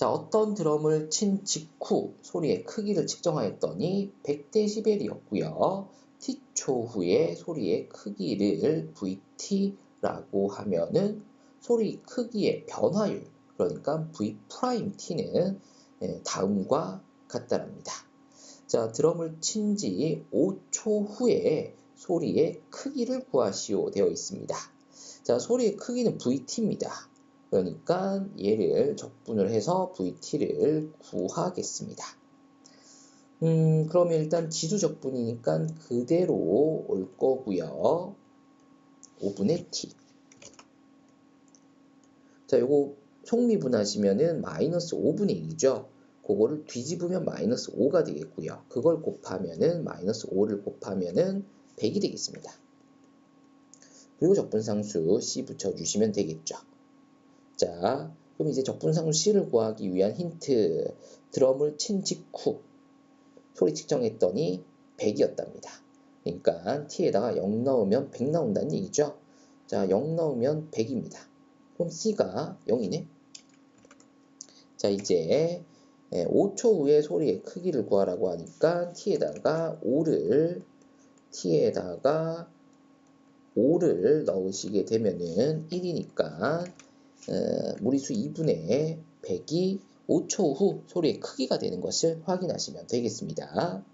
자, 어떤 드럼을 친 직후 소리의 크기를 측정하였더니 100dB이었고요. t초 후에 소리의 크기를 VT라고 하면은 소리 크기의 변화율, 그러니까 V'T는 예, 다음과 같다랍니다. 자, 드럼을 친 지 5초 후에 소리의 크기를 구하시오 되어 있습니다. 자, 소리의 크기는 VT입니다. 그러니까 얘를 적분을 해서 VT를 구하겠습니다. 음, 그러면 일단 지수 적분이니까 그대로 올 거고요. 5분의 T. 자, 요거 속미분하시면은 마이너스 5분의 1이죠. 그거를 뒤집으면 마이너스 5가 되겠고요. 그걸 곱하면은 마이너스 5를 곱하면은 100이 되겠습니다. 그리고 적분상수 C 붙여주시면 되겠죠. 자, 그럼 이제 적분상수 C를 구하기 위한 힌트. 드럼을 친 직후 소리 측정했더니 100이었답니다. 그러니까 T에다가 0 넣으면 100 나온다는 얘기죠. 자, 0 넣으면 100입니다. 그럼 C가 0이네. 자, 이제 5초 후에 소리의 크기를 구하라고 하니까 T에다가 5를 T에다가 5를 넣으시게 되면은 1이니까 어, 무리수 2분의 100이 5초 후 소리의 크기가 되는 것을 확인하시면 되겠습니다.